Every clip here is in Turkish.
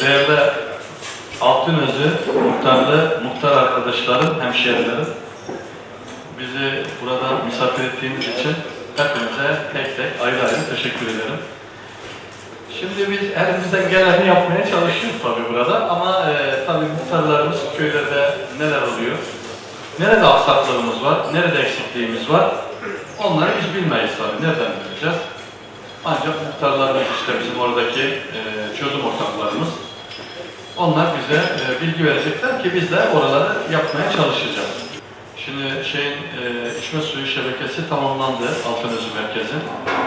değerli Altınözü muhtarlı, muhtar arkadaşlarım, hemşehrilerim, bizi burada misafir ettiğiniz için hepinize tek tek ayrı ayrı teşekkür ederim. Şimdi biz elimizden geleni yapmaya çalışıyoruz tabii burada ama e, tabii muhtarlarımız köylerde neler oluyor, nerede aksaklığımız var, nerede eksikliğimiz var onları biz bilmeyiz tabii. Nereden bileceğiz? Ancak muhtarlarımız işte bizim oradaki e, çözüm ortaklarımız onlar bize e, bilgi verecekler ki biz de oraları yapmaya çalışacağız. Şimdi şeyin e, içme suyu şebekesi tamamlandı Altınözü merkezin.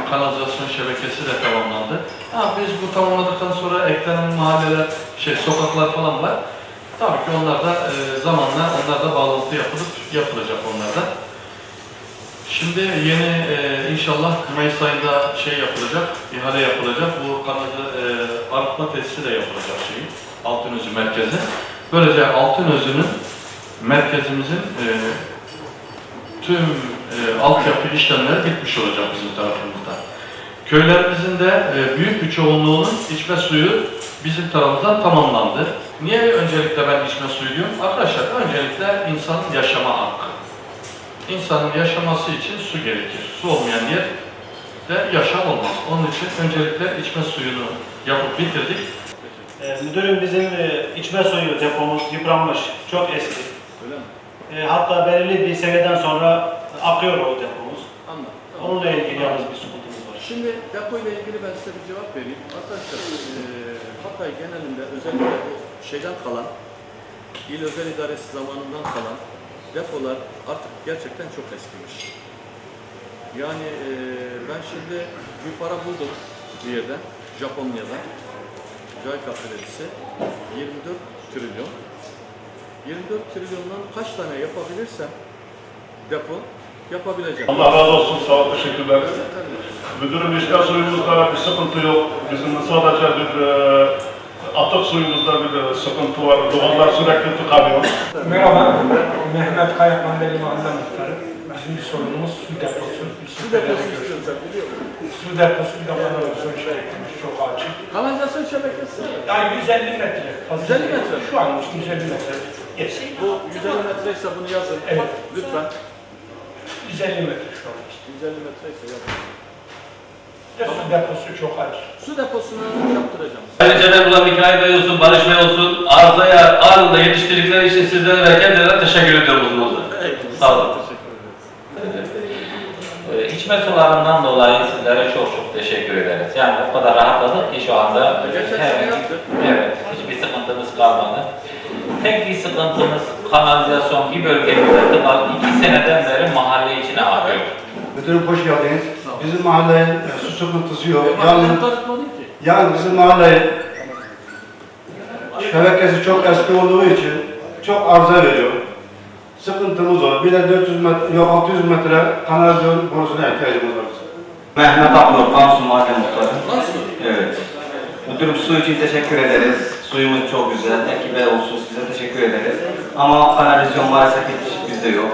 Kanalizasyon şebekesi de tamamlandı. Ha, biz bu tamamladıktan sonra eklenen mahalleler, şey sokaklar falan var. Tabii ki onlar da e, zamanla onlar da bağlantı yapılıp yapılacak onlardan. Şimdi yeni e, inşallah Mayıs ayında şey yapılacak, ihale yapılacak. Bu kanalı e, arıtma tesisi de yapılacak şeyin, Altınözü merkezi. Böylece Altınözü'nün merkezimizin e, tüm e, altyapı işlemleri bitmiş olacak bizim tarafımızda. Köylerimizin de e, büyük bir çoğunluğunun içme suyu bizim tarafımızdan tamamlandı. Niye öncelikle ben içme suyu diyorum? Arkadaşlar öncelikle insanın yaşama hakkı. İnsanın yaşaması için su gerekir. Su olmayan yer de yaşam olmaz. Onun için öncelikle içme suyunu yapıp bitirdik. Ee, Müdürüm bizim e, içme suyu depomuz yıpranmış, çok eski. Öyle mi? E, hatta belirli bir seviyeden sonra akıyor o depomuz. Anladım. Onunla ilgili yalnız bir sıkıntımız var. Şimdi depo ile ilgili ben size bir cevap vereyim. Arkadaşlar eee Hatay genelinde özellikle bu şeyden kalan, il özel idaresi zamanından kalan depolar artık gerçekten çok eskimiş. Yani eee, ben şimdi bir para buldum bir yerden, Japonya'dan. JICA kredisi 24 trilyon. 24 trilyondan kaç tane yapabilirsem depo yapabileceğim. Allah razı olsun, sağ ol, teşekkürler. Müdürüm işte suyumuzda bir sıkıntı yok. Bizim sadece bir e, atık suyumuzda bir sıkıntı var. Duvarlar sürekli tıkanıyor. Merhaba, Mehmet Kayakman Deli Mahalle Muhtarı. Bizim bir sorunumuz su deposu. Su deposu istiyoruz ben biliyorum. Su deposu bir de kanalizasyon şebekemiz çok acil. Kanalizasyon şebekesi. Yani 150 metre. fazla 150 değil. metre? Şu an 150 metre. Yes. Bu 150 metre ise bunu yazın. Evet. Lütfen. 150 metre şu an. 150 metre ise yazın. De su deposu çok acil. Su deposunu yaptıracağım. Ayrıca da burada Mikail olsun, Barış Bey olsun, arızaya anında yetiştirdikleri için sizlere ve kendilerine teşekkür ediyorum uzun Sağ olun. Teşekkür ederiz. Ee, İçme sularından dolayı sizlere çok çok teşekkür ederiz. Yani o kadar rahatladık ki şu anda evet, evet, hiçbir sıkıntımız kalmadı. Tek bir sıkıntımız kanalizasyon bir bölgemizde tıkalı iki seneden beri mahalle içine akıyor. Müdürüm hoş geldiniz. Bizim mahallenin e, su sıkıntısı yok. Ki. yani bizim mahallenin şebekesi çok eski olduğu için çok arıza veriyor. Sıkıntımız o. Bir de 400 metre, yok 600 metre kanalizasyon borusuna ihtiyacımız var. Mehmet Aknur, Kansu Mahalle Muhtarı. Nasıl? Evet. Müdürüm su için teşekkür ederiz. Suyumuz çok güzel. Ekibe olsun size teşekkür ederiz. Ama kanalizasyon maalesef hiç bizde yok.